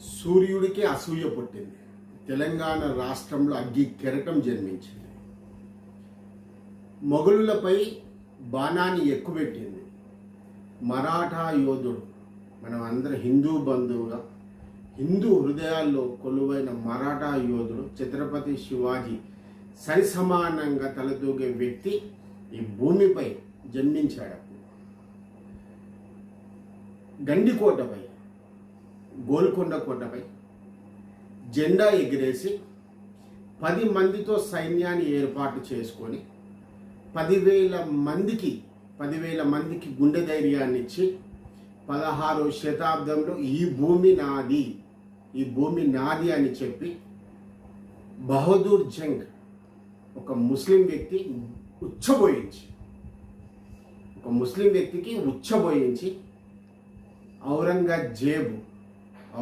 సూర్యుడికి అసూయ పుట్టింది. తెలంగాణ రాష్ట్రంలో అగ్గి కెరటం జన్మించింది. మొఘలులపై బాణాన్ని ఎక్కుపెట్టింది మరాఠా యోధుడు మనం అందరం హిందూ బంధువుగా హిందూ హృదయాల్లో కొలువైన మరాఠా యోధుడు ఛత్రపతి శివాజీ సరిసమానంగా తలదూగే వ్యక్తి ఈ భూమిపై జన్మించాడు గండికోటపై గోల్కొండ కొండపై జెండా ఎగిరేసి పది మందితో సైన్యాన్ని ఏర్పాటు చేసుకొని పదివేల మందికి పదివేల మందికి గుండె ధైర్యాన్ని ఇచ్చి పదహారో శతాబ్దంలో ఈ భూమి నాది ఈ భూమి నాది అని చెప్పి బహదూర్ జంగ్ ఒక ముస్లిం వ్యక్తి ఉచ్చబోయించి ఒక ముస్లిం వ్యక్తికి ఉచ్చబోయించి ఔరంగజేబు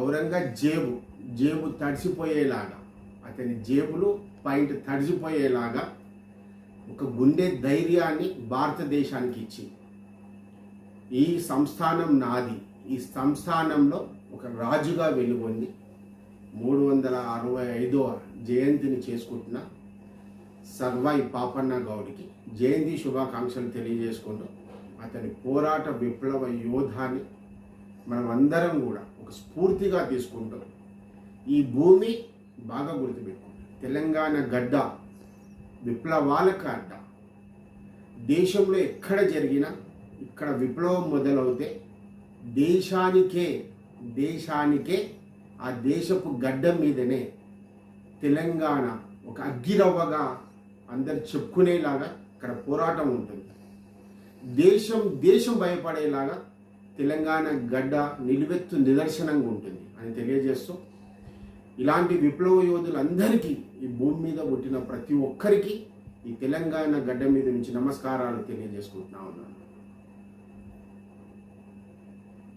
ఔరంగజేబు జేబు తడిసిపోయేలాగా అతని జేబులు పాయింట్ తడిసిపోయేలాగా ఒక గుండె ధైర్యాన్ని భారతదేశానికి ఇచ్చి ఈ సంస్థానం నాది. ఈ సంస్థానంలో ఒక రాజుగా వెలుగొంది. మూడు వందల అరవై ఐదో జయంతిని చేసుకుంటున్న సర్వాయి పాపన్న గౌడికి జయంతి శుభాకాంక్షలు తెలియజేసుకుంటూ అతని పోరాట విప్లవ యోధాన్ని మనం అందరం కూడా ఒక స్ఫూర్తిగా తీసుకుంటాం. ఈ భూమి బాగా గుర్తుపెట్టుకుంటాం తెలంగాణ గడ్డ విప్లవాలకు అడ్డ. దేశంలో ఎక్కడ జరిగినా ఇక్కడ విప్లవం మొదలవుతే దేశానికే దేశానికే ఆ దేశపు గడ్డ మీదనే తెలంగాణ ఒక అగ్గిరవ్వగా అందరు చెప్పుకునేలాగా ఇక్కడ పోరాటం ఉంటుంది. దేశం దేశం భయపడేలాగా తెలంగాణ గడ్డ నిలువెత్తు నిదర్శనంగా ఉంటుంది అని తెలియజేస్తూ ఇలాంటి విప్లవ యోధులందరికీ ఈ భూమి మీద పుట్టిన ప్రతి ఒక్కరికి ఈ తెలంగాణ గడ్డ మీద నుంచి నమస్కారాలు తెలియజేసుకుంటున్నా ఉన్నాను